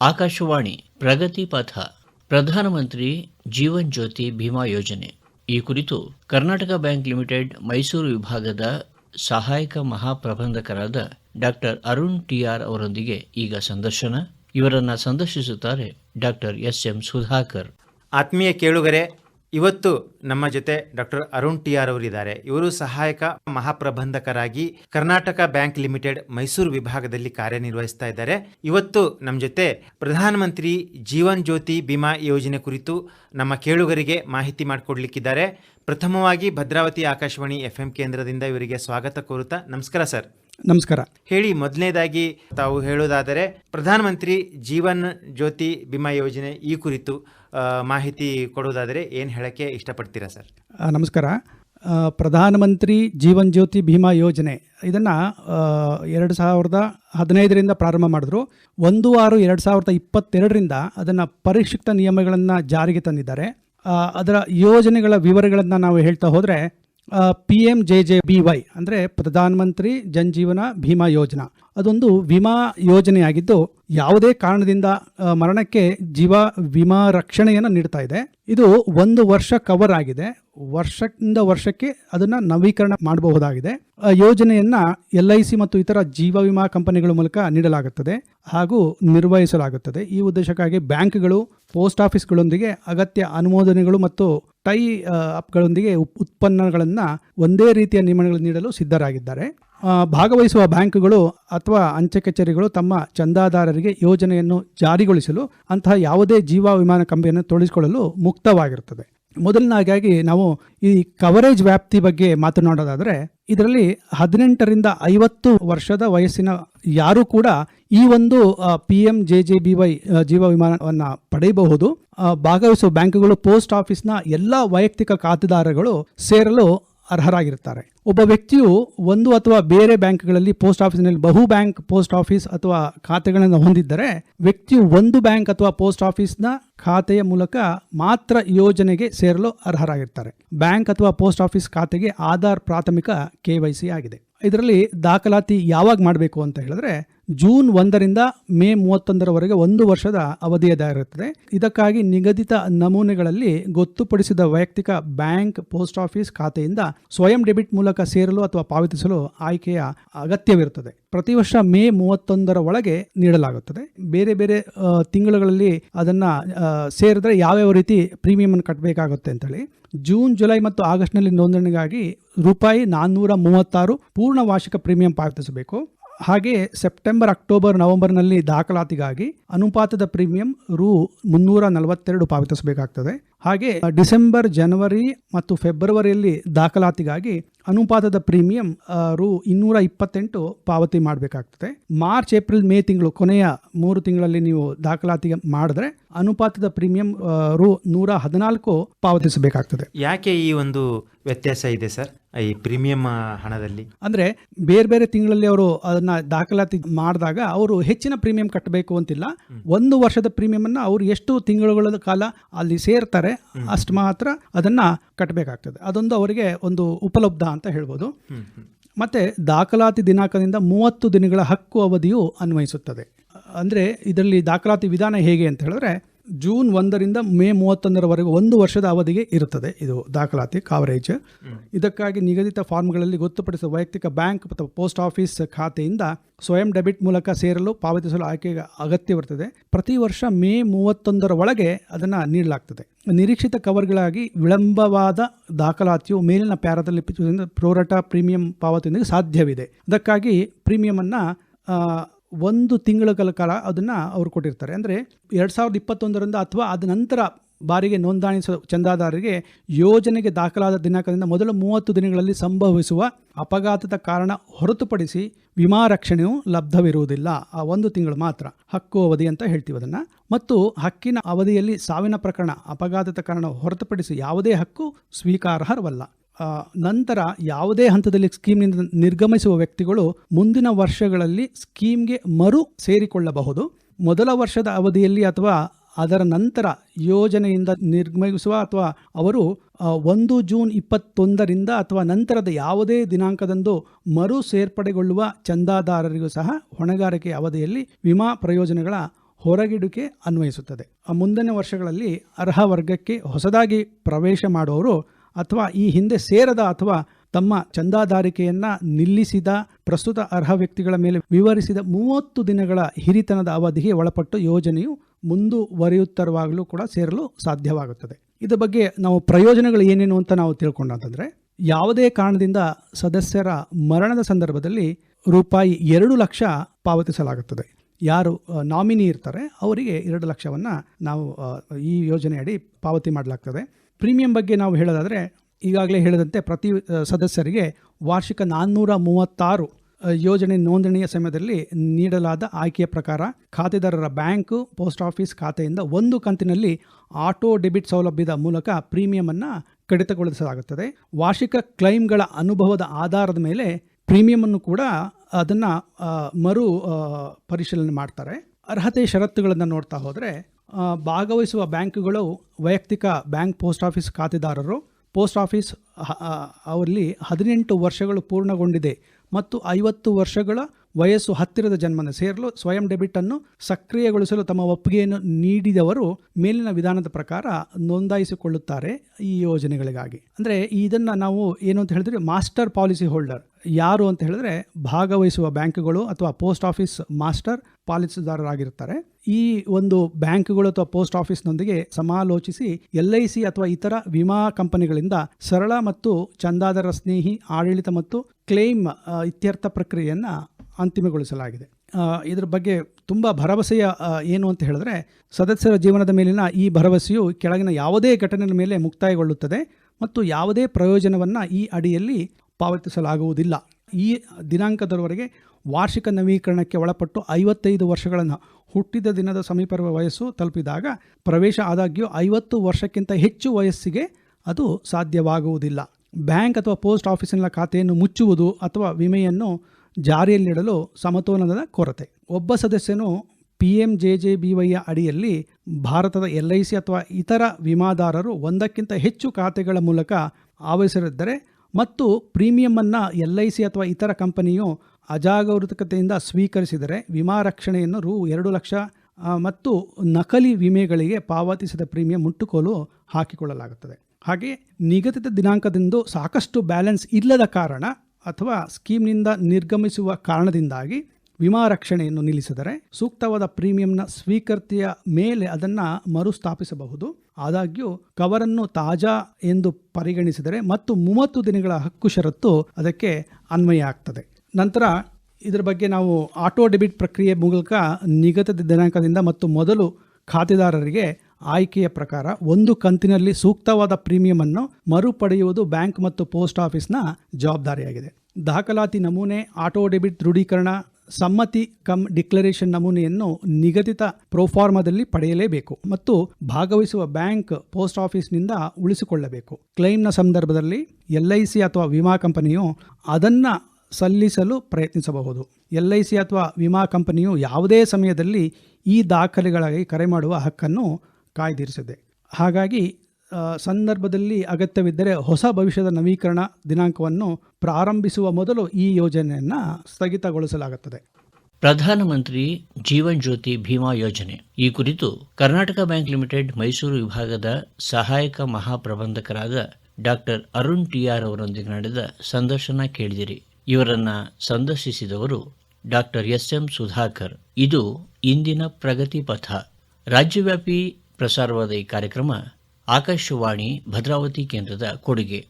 ಆಕಾಶವಾಣಿ ಪ್ರಗತಿ ಪಥ, ಪ್ರಧಾನಮಂತ್ರಿ ಜೀವನ್ ಜ್ಯೋತಿ ಭೀಮಾ ಯೋಜನೆ. ಈ ಕುರಿತು ಕರ್ನಾಟಕ ಬ್ಯಾಂಕ್ ಲಿಮಿಟೆಡ್ ಮೈಸೂರು ವಿಭಾಗದ ಸಹಾಯಕ ಮಹಾಪ್ರಬಂಧಕರಾದ ಡಾಕ್ಟರ್ ಅರುಣ್ ಟಿಆರ್ ಅವರೊಂದಿಗೆ ಈಗ ಸಂದರ್ಶನ. ಇವರನ್ನ ಸಂದರ್ಶಿಸುತ್ತಾರೆ ಡಾಕ್ಟರ್ ಎಸ್ ಎಂ ಸುಧಾಕರ್. ಆತ್ಮೀಯ ಕೇಳುಗರೆ ಇವತ್ತು ನಮ್ಮ ಜೊತೆ ಡಾಕ್ಟರ್ ಅರುಣ್ ಟಿ ಆರ್ ಅವರಿದ್ದಾರೆ. ಇವರು ಸಹಾಯಕ ಮಹಾಪ್ರಬಂಧಕರಾಗಿ ಕರ್ನಾಟಕ ಬ್ಯಾಂಕ್ ಲಿಮಿಟೆಡ್ ಮೈಸೂರು ವಿಭಾಗದಲ್ಲಿ ಕಾರ್ಯನಿರ್ವಹಿಸ್ತಾ ಇದ್ದಾರೆ. ಇವತ್ತು ನಮ್ಮ ಜೊತೆ ಪ್ರಧಾನಮಂತ್ರಿ ಜೀವನ್ ಜ್ಯೋತಿ ಬಿಮಾ ಯೋಜನೆ ಕುರಿತು ನಮ್ಮ ಕೇಳುಗರಿಗೆ ಮಾಹಿತಿ ಮಾಡಿಕೊಡ್ಲಿಕ್ಕಿದ್ದಾರೆ. ಪ್ರಥಮವಾಗಿ ಭದ್ರಾವತಿ ಆಕಾಶವಾಣಿ ಎಫ್ ಎಂ ಕೇಂದ್ರದಿಂದ ಇವರಿಗೆ ಸ್ವಾಗತ ಕೋರುತ್ತಾ ನಮಸ್ಕಾರ ಸರ್. ನಮಸ್ಕಾರ. ಹೇಳಿ ಮೊದಲನೇದಾಗಿ ತಾವು ಹೇಳೋದಾದರೆ ಪ್ರಧಾನಮಂತ್ರಿ ಜೀವನ್ ಜ್ಯೋತಿ ಬಿಮಾ ಯೋಜನೆ ಈ ಕುರಿತು ಮಾಹಿತಿ ಕೊಡೋದಾದರೆ ಏನು ಹೇಳೋಕ್ಕೆ ಇಷ್ಟಪಡ್ತೀರಾ ಸರ್? ನಮಸ್ಕಾರ. ಪ್ರಧಾನಮಂತ್ರಿ ಜೀವನ್ ಜ್ಯೋತಿ ಭೀಮಾ ಯೋಜನೆ ಇದನ್ನು ಎರಡು ಸಾವಿರದ ಹದಿನೈದರಿಂದ ಪ್ರಾರಂಭ ಮಾಡಿದ್ರು. ಒಂದು ಆರು ಎರಡು ಸಾವಿರದ ಇಪ್ಪತ್ತೆರಡರಿಂದ ಅದನ್ನು ಪರಿಷ್ಕೃತ ನಿಯಮಗಳನ್ನು ಜಾರಿಗೆ ತಂದಿದ್ದಾರೆ. ಅದರ ಯೋಜನೆಗಳ ವಿವರಗಳನ್ನು ನಾವು ಹೇಳ್ತಾ ಹೋದರೆ P M J J B Y ಅಂದರೆ ಪ್ರಧಾನಮಂತ್ರಿ ಜನ್ ಜೀವನ ಭೀಮಾ ಯೋಜನಾ. ಅದೊಂದು ವಿಮಾ ಯೋಜನೆಯಾಗಿದ್ದು ಯಾವುದೇ ಕಾರಣದಿಂದ ಮರಣಕ್ಕೆ ಜೀವ ವಿಮಾ ರಕ್ಷಣೆಯನ್ನು ನೀಡ್ತಾ ಇದೆ. ಇದು ಒಂದು ವರ್ಷ ಕವರ್ ಆಗಿದೆ. ವರ್ಷದಿಂದ ವರ್ಷಕ್ಕೆ ಅದನ್ನು ನವೀಕರಣ ಮಾಡಬಹುದಾಗಿದೆ. ಯೋಜನೆಯನ್ನ ಎಲ್ ಐ ಸಿ ಮತ್ತು ಇತರ ಜೀವ ವಿಮಾ ಕಂಪನಿಗಳ ಮೂಲಕ ನೀಡಲಾಗುತ್ತದೆ ಹಾಗೂ ನಿರ್ವಹಿಸಲಾಗುತ್ತದೆ. ಈ ಉದ್ದೇಶಕ್ಕಾಗಿ ಬ್ಯಾಂಕ್ಗಳು, ಪೋಸ್ಟ್ ಆಫೀಸ್ಗಳೊಂದಿಗೆ ಅಗತ್ಯ ಅನುಮೋದನೆಗಳು ಮತ್ತು ಟೈ ಅಪ್ಗಳೊಂದಿಗೆ ಉತ್ಪನ್ನಗಳನ್ನು ಒಂದೇ ರೀತಿಯ ನಿಯಮಗಳನ್ನು ನೀಡಲು ಸಿದ್ಧರಾಗಿದ್ದಾರೆ. ಭಾಗವಹಿಸುವ ಬ್ಯಾಂಕುಗಳು ಅಥವಾ ಅಂಚೆ ಕಚೇರಿಗಳು ತಮ್ಮ ಚಂದಾದಾರರಿಗೆ ಯೋಜನೆಯನ್ನು ಜಾರಿಗೊಳಿಸಲು ಅಂತಹ ಯಾವುದೇ ಜೀವ ವಿಮಾನ ಕಂಪನಿಯನ್ನು ತೊಳಿಸಿಕೊಳ್ಳಲು ಮುಕ್ತವಾಗಿರುತ್ತದೆ. ಮೊದಲನೇದಾಗಿ ನಾವು ಈ ಕವರೇಜ್ ವ್ಯಾಪ್ತಿ ಬಗ್ಗೆ ಮಾತನಾಡೋದಾದರೆ, ಇದರಲ್ಲಿ ಹದಿನೆಂಟರಿಂದ ಐವತ್ತು ವರ್ಷದ ವಯಸ್ಸಿನ ಯಾರು ಕೂಡ ಈ ಒಂದು P M J J B Y ಜೀವ ವಿಮಾನವನ್ನು ಪಡೆಯಬಹುದು. ಭಾಗವಹಿಸುವ ಬ್ಯಾಂಕುಗಳು, ಪೋಸ್ಟ್ ಆಫೀಸ್ನ ಎಲ್ಲ ವೈಯಕ್ತಿಕ ಖಾತೆದಾರಗಳು ಸೇರಲು ಅರ್ಹರಾಗಿರುತ್ತಾರೆ. ಒಬ್ಬ ವ್ಯಕ್ತಿಯು ಒಂದು ಅಥವಾ ಬೇರೆ ಬ್ಯಾಂಕ್ಗಳಲ್ಲಿ ಪೋಸ್ಟ್ ಆಫೀಸ್ನಲ್ಲಿ ಬಹು ಬ್ಯಾಂಕ್ ಪೋಸ್ಟ್ ಆಫೀಸ್ ಅಥವಾ ಖಾತೆಗಳನ್ನು ಹೊಂದಿದ್ದರೆ, ವ್ಯಕ್ತಿಯು ಒಂದು ಬ್ಯಾಂಕ್ ಅಥವಾ ಪೋಸ್ಟ್ ಆಫೀಸ್ನ ಖಾತೆಯ ಮೂಲಕ ಮಾತ್ರ ಯೋಜನೆಗೆ ಸೇರಲು ಅರ್ಹರಾಗಿರ್ತಾರೆ. ಬ್ಯಾಂಕ್ ಅಥವಾ ಪೋಸ್ಟ್ ಆಫೀಸ್ ಖಾತೆಗೆ ಆಧಾರ್ ಪ್ರಾಥಮಿಕ ಕೆ ಆಗಿದೆ. ಇದರಲ್ಲಿ ದಾಖಲಾತಿ ಯಾವಾಗ ಮಾಡಬೇಕು ಅಂತ ಹೇಳಿದ್ರೆ ಜೂನ್ ಒಂದರಿಂದ ಮೇ ಮೂವತ್ತೊಂದರವರೆಗೆ ಒಂದು ವರ್ಷದ ಅವಧಿಯದಾಗಿರುತ್ತದೆ. ಇದಕ್ಕಾಗಿ ನಿಗದಿತ ನಮೂನೆಗಳಲ್ಲಿ ಗೊತ್ತುಪಡಿಸಿದ ವೈಯಕ್ತಿಕ ಬ್ಯಾಂಕ್, ಪೋಸ್ಟ್ ಆಫೀಸ್ ಖಾತೆಯಿಂದ ಸ್ವಯಂ ಡೆಬಿಟ್ ಮೂಲಕ ಸೇರಲು ಅಥವಾ ಪಾವತಿಸಲು ಆಯ್ಕೆಯ ಅಗತ್ಯವಿರುತ್ತದೆ. ಪ್ರತಿ ವರ್ಷ ಮೇ ಮೂವತ್ತೊಂದರ ಒಳಗೆ ನೀಡಲಾಗುತ್ತದೆ. ಬೇರೆ ಬೇರೆ ತಿಂಗಳುಗಳಲ್ಲಿ ಅದನ್ನ ಸೇರಿದ್ರೆ ಯಾವ್ಯಾವ ರೀತಿ ಪ್ರೀಮಿಯಂ ಅನ್ನು ಕಟ್ಟಬೇಕಾಗುತ್ತೆ ಅಂತೇಳಿ ಜೂನ್, ಜುಲೈ ಮತ್ತು ಆಗಸ್ಟ್ನಲ್ಲಿ ನೋಂದಣಿಗಾಗಿ ರೂಪಾಯಿ ನಾನ್ನೂರ ಮೂವತ್ತಾರು ಪೂರ್ಣ ವಾರ್ಷಿಕ ಪ್ರೀಮಿಯಂ ಪಾವತಿಸಬೇಕು. ಹಾಗೆ ಸೆಪ್ಟೆಂಬರ್, ಅಕ್ಟೋಬರ್, ನವೆಂಬರ್ನಲ್ಲಿ ದಾಖಲಾತಿಗಾಗಿ ಅನುಪಾತದ ಪ್ರೀಮಿಯಂ ರು ಮುನ್ನೂರ ನಲವತ್ತೆರಡು ಪಾವತಿಸಬೇಕಾಗ್ತದೆ. ಹಾಗೆ ಡಿಸೆಂಬರ್, ಜನವರಿ ಮತ್ತು ಫೆಬ್ರವರಿಯಲ್ಲಿ ದಾಖಲಾತಿಗಾಗಿ ಅನುಪಾತದ ಪ್ರೀಮಿಯಂ ರು ಇನ್ನೂರ ಇಪ್ಪತ್ತೆಂಟು ಪಾವತಿ ಮಾಡಬೇಕಾಗ್ತದೆ. ಮಾರ್ಚ್, ಏಪ್ರಿಲ್, ಮೇ ತಿಂಗಳು ಕೊನೆಯ ಮೂರು ತಿಂಗಳಲ್ಲಿ ನೀವು ದಾಖಲಾತಿ ಮಾಡಿದ್ರೆ ಅನುಪಾತದ ಪ್ರೀಮಿಯಂ ರು ನೂರ ಹದಿನಾಲ್ಕು ಪಾವತಿಸಬೇಕಾಗ್ತದೆ. ಯಾಕೆ ಈ ಒಂದು ವ್ಯತ್ಯಾಸ ಇದೆ ಸರ್? ಈ ಪ್ರೀಮಿಯಂ ಹಣದಲ್ಲಿ? ಅಂದ್ರೆ ಬೇರೆ ಬೇರೆ ತಿಂಗಳಲ್ಲಿ ಅವರು ಅದನ್ನ ದಾಖಲಾತಿ ಮಾಡಿದಾಗ ಅವರು ಹೆಚ್ಚಿನ ಪ್ರೀಮಿಯಂ ಕಟ್ಟಬೇಕು ಅಂತಿಲ್ಲ. ಒಂದು ವರ್ಷದ ಪ್ರೀಮಿಯಂ ಅನ್ನ ಅವರು ಎಷ್ಟು ತಿಂಗಳುಗಳ ಕಾಲ ಅಲ್ಲಿ ಸೇರ್ತಾರೆ ಅಷ್ಟು ಮಾತ್ರ ಅದನ್ನ ಕಟ್ಟಬೇಕಾಗ್ತದೆ. ಅದೊಂದು ಅವರಿಗೆ ಒಂದು ಉಪಲಬ್ಧ ಅಂತ ಹೇಳ್ಬೋದು. ಮತ್ತೆ ದಾಖಲಾತಿ ದಿನಾಂಕದಿಂದ ಮೂವತ್ತು ದಿನಗಳ ಹಕ್ಕು ಅವಧಿಯು ಅನ್ವಯಿಸುತ್ತದೆ. ಅಂದ್ರೆ ಇದರಲ್ಲಿ ದಾಖಲಾತಿ ವಿಧಾನ ಹೇಗೆ ಅಂತ ಹೇಳಿದ್ರೆ ಜೂನ್ ಒಂದರಿಂದ ಮೇ ಮೂವತ್ತೊಂದರವರೆಗೂ ಒಂದು ವರ್ಷದ ಅವಧಿಗೆ ಇರುತ್ತದೆ ಇದು ದಾಖಲಾತಿ ಕವರೇಜ್ ಇದಕ್ಕಾಗಿ ನಿಗದಿತ ಫಾರ್ಮ್ಗಳಲ್ಲಿ ಗೊತ್ತುಪಡಿಸಿದ ವೈಯಕ್ತಿಕ ಬ್ಯಾಂಕ್ ಅಥವಾ ಪೋಸ್ಟ್ ಆಫೀಸ್ ಖಾತೆಯಿಂದ ಸ್ವಯಂ ಡೆಬಿಟ್ ಮೂಲಕ ಸೇರಲು ಪಾವತಿಸಲು ಆಯ್ಕೆಗೆ ಅಗತ್ಯವಿರುತ್ತದೆ ಪ್ರತಿ ವರ್ಷ ಮೇ ಮೂವತ್ತೊಂದರ ಒಳಗೆ ಅದನ್ನು ನೀಡಲಾಗ್ತದೆ. ನಿರೀಕ್ಷಿತ ಕವರ್ಗಳಾಗಿ ವಿಳಂಬವಾದ ದಾಖಲಾತಿಯು ಮೇಲಿನ ಪ್ಯಾರಾದಲ್ಲಿ ಪ್ರೋರಟ ಪ್ರೀಮಿಯಂ ಪಾವತಿಯೊಂದಿಗೆ ಸಾಧ್ಯವಿದೆ. ಅದಕ್ಕಾಗಿ ಪ್ರೀಮಿಯಮನ್ನು ಒಂದು ತಿಂಗಳ ಕಾಲ ಅದನ್ನು ಅವರು ಕೊಟ್ಟಿರ್ತಾರೆ. ಅಂದರೆ ಎರಡು ಸಾವಿರದ ಇಪ್ಪತ್ತೊಂದರಿಂದ ಅಥವಾ ಅದ ನಂತರ ಬಾರಿಗೆ ನೋಂದಾಣಿಸುವ ಚಂದಾದಾರರಿಗೆ ಯೋಜನೆಗೆ ದಾಖಲಾದ ದಿನಾಂಕದಿಂದ ಮೊದಲ ಮೂವತ್ತು ದಿನಗಳಲ್ಲಿ ಸಂಭವಿಸುವ ಅಪಘಾತದ ಕಾರಣ ಹೊರತುಪಡಿಸಿ ವಿಮಾ ರಕ್ಷಣೆಯು ಲಭ್ಯವಿರುವುದಿಲ್ಲ ಆ ಒಂದು ತಿಂಗಳು ಮಾತ್ರ ಹಕ್ಕು ಅವಧಿ ಅಂತ ಹೇಳ್ತೀವಿ ಅದನ್ನು. ಮತ್ತು ಹಕ್ಕಿನ ಅವಧಿಯಲ್ಲಿ ಸಾವಿನ ಪ್ರಕರಣ ಅಪಘಾತದ ಕಾರಣ ಹೊರತುಪಡಿಸಿ ಯಾವುದೇ ಹಕ್ಕು ಸ್ವೀಕಾರಾರ್ಹವಲ್ಲ. ನಂತರ ಯಾವುದೇ ಹಂತದಲ್ಲಿ ಸ್ಕೀಮ್ನಿಂದ ನಿರ್ಗಮಿಸುವ ವ್ಯಕ್ತಿಗಳು ಮುಂದಿನ ವರ್ಷಗಳಲ್ಲಿ ಸ್ಕೀಮ್ಗೆ ಮರು ಸೇರಿಕೊಳ್ಳಬಹುದು. ಮೊದಲ ವರ್ಷದ ಅವಧಿಯಲ್ಲಿ ಅಥವಾ ಅದರ ನಂತರ ಯೋಜನೆಯಿಂದ ನಿರ್ಗಮಿಸುವ ಅಥವಾ ಅವರು ಒಂದು ಜೂನ್ ಇಪ್ಪತ್ತೊಂದರಿಂದ ಅಥವಾ ನಂತರದ ಯಾವುದೇ ದಿನಾಂಕದಂದು ಮರು ಸೇರ್ಪಡೆಗೊಳ್ಳುವ ಚಂದಾದಾರರಿಗೂ ಸಹ ಹೊಣೆಗಾರಿಕೆ ಅವಧಿಯಲ್ಲಿ ವಿಮಾ ಪ್ರಯೋಜನಗಳ ಹೊರಗಿಡುಕೆ ಅನ್ವಯಿಸುತ್ತದೆ. ಮುಂದಿನ ವರ್ಷಗಳಲ್ಲಿ ಅರ್ಹ ವರ್ಗಕ್ಕೆ ಹೊಸದಾಗಿ ಪ್ರವೇಶ ಮಾಡುವವರು ಅಥವಾ ಈ ಹಿಂದೆ ಸೇರದ ಅಥವಾ ತಮ್ಮ ಚಂದಾದಾರಿಕೆಯನ್ನು ನಿಲ್ಲಿಸಿದ ಪ್ರಸ್ತುತ ಅರ್ಹ ವ್ಯಕ್ತಿಗಳ ಮೇಲೆ ವಿವರಿಸಿದ ಮೂವತ್ತು ದಿನಗಳ ಹಿರಿತನದ ಅವಧಿಗೆ ಒಳಪಟ್ಟು ಯೋಜನೆಯು ಮುಂದುವರಿಯುತ್ತರವಾಗಲೂ ಕೂಡ ಸೇರಲು ಸಾಧ್ಯವಾಗುತ್ತದೆ. ಇದರ ಬಗ್ಗೆ ನಾವು ಪ್ರಯೋಜನಗಳು ಏನೇನು ಅಂತ ನಾವು ತಿಳ್ಕೊಂಡಂತಂದರೆ, ಯಾವುದೇ ಕಾರಣದಿಂದ ಸದಸ್ಯರ ಮರಣದ ಸಂದರ್ಭದಲ್ಲಿ ರೂಪಾಯಿ ಎರಡು ಲಕ್ಷ ಪಾವತಿಸಲಾಗುತ್ತದೆ. ಯಾರು ನಾಮಿನಿ ಇರ್ತಾರೆ, ಅವರಿಗೆ ಎರಡು ಲಕ್ಷವನ್ನು ನಾವು ಈ ಯೋಜನೆಯಡಿ ಪಾವತಿ ಮಾಡಲಾಗ್ತದೆ. ಪ್ರೀಮಿಯಂ ಬಗ್ಗೆ ನಾವು ಹೇಳೋದಾದರೆ, ಈಗಾಗಲೇ ಹೇಳಿದಂತೆ ಪ್ರತಿ ಸದಸ್ಯರಿಗೆ ವಾರ್ಷಿಕ ನಾನ್ನೂರ ಮೂವತ್ತಾರು ಯೋಜನೆ ನೋಂದಣಿಯ ಸಮಯದಲ್ಲಿ ನೀಡಲಾದ ಆಯ್ಕೆಯ ಪ್ರಕಾರ ಖಾತೆದಾರರ ಬ್ಯಾಂಕು, ಪೋಸ್ಟ್ ಆಫೀಸ್ ಖಾತೆಯಿಂದ ಒಂದು ಕಂತಿನಲ್ಲಿ ಆಟೋ ಡೆಬಿಟ್ ಸೌಲಭ್ಯದ ಮೂಲಕ ಪ್ರೀಮಿಯಮನ್ನು ಕಡಿತಗೊಳಿಸಲಾಗುತ್ತದೆ. ವಾರ್ಷಿಕ ಕ್ಲೈಮ್ಗಳ ಅನುಭವದ ಆಧಾರದ ಮೇಲೆ ಪ್ರೀಮಿಯಮನ್ನು ಕೂಡ ಅದನ್ನು ಮರು ಪರಿಶೀಲನೆ ಮಾಡ್ತಾರೆ. ಅರ್ಹತೆ ಷರತ್ತುಗಳನ್ನು ನೋಡ್ತಾ ಹೋದರೆ ಭಾಗವಹಿಸುವ ಬ್ಯಾಂಕುಗಳು ವೈಯಕ್ತಿಕ ಬ್ಯಾಂಕ್ ಪೋಸ್ಟ್ ಆಫೀಸ್ ಖಾತೆದಾರರು. ಪೋಸ್ಟ್ ಆಫೀಸ್ ಅವರಲ್ಲಿ ಹದಿನೆಂಟು ವರ್ಷಗಳು ಪೂರ್ಣಗೊಂಡಿದೆ. ಮತ್ತು ಐವತ್ತು ವರ್ಷಗಳ ವಯಸ್ಸು ಹತ್ತಿರದ ಜನ್ಮನ ಸೇರಲು ಸ್ವಯಂ ಡೆಬಿಟ್ ಅನ್ನು ಸಕ್ರಿಯಗೊಳಿಸಲು ತಮ್ಮ ಒಪ್ಪಿಗೆಯನ್ನು ನೀಡಿದವರು ಮೇಲಿನ ವಿಧಾನದ ಪ್ರಕಾರ ನೋಂದಾಯಿಸಿಕೊಳ್ಳುತ್ತಾರೆ ಈ ಯೋಜನೆಗಳಿಗಾಗಿ. ಅಂದರೆ ಇದನ್ನು ನಾವು ಏನು ಅಂತ ಹೇಳಿದ್ರೆ ಮಾಸ್ಟರ್ ಪಾಲಿಸಿ ಹೋಲ್ಡರ್. ಯಾರು ಅಂತ ಹೇಳಿದ್ರೆ ಭಾಗವಹಿಸುವ ಬ್ಯಾಂಕ್ಗಳು ಅಥವಾ ಪೋಸ್ಟ್ ಆಫೀಸ್ ಮಾಸ್ಟರ್ ಪಾಲಿಸಿದಾರರಾಗಿರ್ತಾರೆ. ಈ ಒಂದು ಬ್ಯಾಂಕ್ಗಳು ಅಥವಾ ಪೋಸ್ಟ್ ಆಫೀಸ್ನೊಂದಿಗೆ ಸಮಾಲೋಚಿಸಿ ಎಲ್ ಐ ಸಿ ಅಥವಾ ಇತರ ವಿಮಾ ಕಂಪನಿಗಳಿಂದ ಸರಳ ಮತ್ತು ಚಂದಾದಾರ ಸ್ನೇಹಿ, ಆಡಳಿತ ಮತ್ತು ಕ್ಲೇಮ್ ಇತ್ಯರ್ಥ ಪ್ರಕ್ರಿಯೆಯನ್ನು ಅಂತಿಮಗೊಳಿಸಲಾಗಿದೆ. ಇದರ ಬಗ್ಗೆ ತುಂಬ ಭರವಸೆಯ ಏನು ಅಂತ ಹೇಳಿದ್ರೆ, ಸದಸ್ಯರ ಜೀವನದ ಮೇಲಿನ ಈ ಭರವಸೆಯು ಕೆಳಗಿನ ಯಾವುದೇ ಘಟನೆಯ ಮೇಲೆ ಮುಕ್ತಾಯಗೊಳ್ಳುತ್ತದೆ ಮತ್ತು ಯಾವುದೇ ಪ್ರಯೋಜನವನ್ನು ಈ ಅಡಿಯಲ್ಲಿ ಪಾವತಿಸಲಾಗುವುದಿಲ್ಲ. ಈ ದಿನಾಂಕದವರೆಗೆ ವಾರ್ಷಿಕ ನವೀಕರಣಕ್ಕೆ ಒಳಪಟ್ಟು ಐವತ್ತೈದು ವರ್ಷಗಳನ್ನು ಹುಟ್ಟಿದ ದಿನದ ಸಮೀಪರುವ ವಯಸ್ಸು ತಲುಪಿದಾಗ ಪ್ರವೇಶ ಆದಾಗ್ಯೂ ಐವತ್ತು ವರ್ಷಕ್ಕಿಂತ ಹೆಚ್ಚು ವಯಸ್ಸಿಗೆ ಅದು ಸಾಧ್ಯವಾಗುವುದಿಲ್ಲ. ಬ್ಯಾಂಕ್ ಅಥವಾ ಪೋಸ್ಟ್ ಆಫೀಸಿನ ಖಾತೆಯನ್ನು ಮುಚ್ಚುವುದು ಅಥವಾ ವಿಮೆಯನ್ನು ಜಾರಿಯಲ್ಲಿಡಲು ಸಮತೋಲನದ ಕೊರತೆ. ಒಬ್ಬ ಸದಸ್ಯನು P M J J B ವೈಯ ಅಡಿಯಲ್ಲಿ ಭಾರತದ ಎಲ್ ಐ ಸಿ ಅಥವಾ ಇತರ ವಿಮಾದಾರರು ಒಂದಕ್ಕಿಂತ ಹೆಚ್ಚು ಖಾತೆಗಳ ಮೂಲಕ ಆವರಿಸಿರಿದ್ದರೆ ಮತ್ತು ಪ್ರೀಮಿಯಮನ್ನು ಎಲ್ ಐ ಸಿ ಅಥವಾ ಇತರ ಕಂಪನಿಯು ಅಜಾಗರೂಕತೆಯಿಂದ ಸ್ವೀಕರಿಸಿದರೆ ವಿಮಾ ರಕ್ಷಣೆಯನ್ನು ರು ಎರಡು ಲಕ್ಷ ಮತ್ತು ನಕಲಿ ವಿಮೆಗಳಿಗೆ ಪಾವತಿಸಿದ ಪ್ರೀಮಿಯಂ ಮುಟ್ಟುಕೋಲು ಹಾಕಿಕೊಳ್ಳಲಾಗುತ್ತದೆ. ಹಾಗೆ ನಿಗದಿತ ದಿನಾಂಕದಿಂದ ಸಾಕಷ್ಟು ಬ್ಯಾಲೆನ್ಸ್ ಇಲ್ಲದ ಕಾರಣ ಅಥವಾ ಸ್ಕೀಮ್ನಿಂದ ನಿರ್ಗಮಿಸುವ ಕಾರಣದಿಂದಾಗಿ ವಿಮಾ ರಕ್ಷಣೆಯನ್ನು ನಿಲ್ಲಿಸಿದರೆ ಸೂಕ್ತವಾದ ಪ್ರೀಮಿಯಂನ ಸ್ವೀಕೃತಿಯ ಮೇಲೆ ಅದನ್ನು ಮರುಸ್ಥಾಪಿಸಬಹುದು. ಆದಾಗ್ಯೂ ಕವರನ್ನು ತಾಜಾ ಎಂದು ಪರಿಗಣಿಸಿದರೆ ಮತ್ತು ಮೂವತ್ತು ದಿನಗಳ ಹಕ್ಕು ಷರತ್ತು ಅದಕ್ಕೆ ಅನ್ವಯ ಆಗ್ತದೆ ನಂತರ ಇದರ ಬಗ್ಗೆ ನಾವು ಆಟೋ ಡೆಬಿಟ್ ಪ್ರಕ್ರಿಯೆ ಮೂಲಕ ನಿಗದಿತ ದಿನಾಂಕದಿಂದ ಮತ್ತು ಮೊದಲು ಖಾತೆದಾರರಿಗೆ ಆಯ್ಕೆಯ ಪ್ರಕಾರ ಒಂದು ಕಂತಿನಲ್ಲಿ ಸೂಕ್ತವಾದ ಪ್ರೀಮಿಯಂ ಅನ್ನು ಮರುಪಡೆಯುವುದು ಬ್ಯಾಂಕ್ ಮತ್ತು ಪೋಸ್ಟ್ ಆಫೀಸ್ನ ಜವಾಬ್ದಾರಿಯಾಗಿದೆ. ದಾಖಲಾತಿ ನಮೂನೆ, ಆಟೋ ಡೆಬಿಟ್ ದೃಢೀಕರಣ, ಸಮ್ಮತಿ ಕಮ್ ಡಿಕ್ಲರೇಷನ್ ನಮೂನೆಯನ್ನು ನಿಗದಿತ ಪ್ರೋಫಾರ್ಮಾದಲ್ಲಿ ಪಡೆಯಲೇಬೇಕು ಮತ್ತು ಭಾಗವಹಿಸುವ ಬ್ಯಾಂಕ್ ಪೋಸ್ಟ್ ಆಫೀಸ್ನಿಂದ ಉಳಿಸಿಕೊಳ್ಳಬೇಕು. ಕ್ಲೈಮ್ನ ಸಂದರ್ಭದಲ್ಲಿ ಎಲ್ ಐ ಸಿ ಅಥವಾ ವಿಮಾ ಕಂಪನಿಯು ಅದನ್ನು ಸಲ್ಲಿಸಲು ಪ್ರಯತ್ನಿಸಬಹುದು. ಎಲ್ ಐ ಸಿ ಅಥವಾ ವಿಮಾ ಕಂಪನಿಯು ಯಾವುದೇ ಸಮಯದಲ್ಲಿ ಈ ದಾಖಲೆಗಳಾಗಿ ಕರೆ ಮಾಡುವ ಹಕ್ಕನ್ನು ಕಾಯ್ದಿರಿಸಿದೆ. ಹಾಗಾಗಿ ಸಂದರ್ಭದಲ್ಲಿ ಅಗತ್ಯವಿದ್ದರೆ ಹೊಸ ಭವಿಷ್ಯದ ನವೀಕರಣ ದಿನಾಂಕವನ್ನು ಪ್ರಾರಂಭಿಸುವ ಮೊದಲು ಈ ಯೋಜನೆಯನ್ನು ಸ್ಥಗಿತಗೊಳಿಸಲಾಗುತ್ತದೆ. ಪ್ರಧಾನಮಂತ್ರಿ ಜೀವನ್ ಜ್ಯೋತಿ ಭೀಮಾ ಯೋಜನೆ. ಈ ಕುರಿತು ಕರ್ನಾಟಕ ಬ್ಯಾಂಕ್ ಲಿಮಿಟೆಡ್ ಮೈಸೂರು ವಿಭಾಗದ ಸಹಾಯಕ ಮಹಾಪ್ರಬಂಧಕರಾದ ಡಾಕ್ಟರ್ ಅರುಣ್ ಟಿಆರ್ ಅವರೊಂದಿಗೆ ನಡೆದ ಸಂದರ್ಶನ ಕೇಳಿದಿರಿ. ಇವರನ್ನ ಸಂದರ್ಶಿಸಿದವರು ಡಾಕ್ಟರ್ ಎಸ್ ಎಂ ಸುಧಾಕರ್. ಇದು ಇಂದಿನ ಪ್ರಗತಿ ಪಥ. ರಾಜ್ಯವ್ಯಾಪಿ ಪ್ರಸಾರವಾದ ಈ ಕಾರ್ಯಕ್ರಮ ಆಕಾಶವಾಣಿ ಭದ್ರಾವತಿ ಕೇಂದ್ರದ ಕೊಡುಗೆ.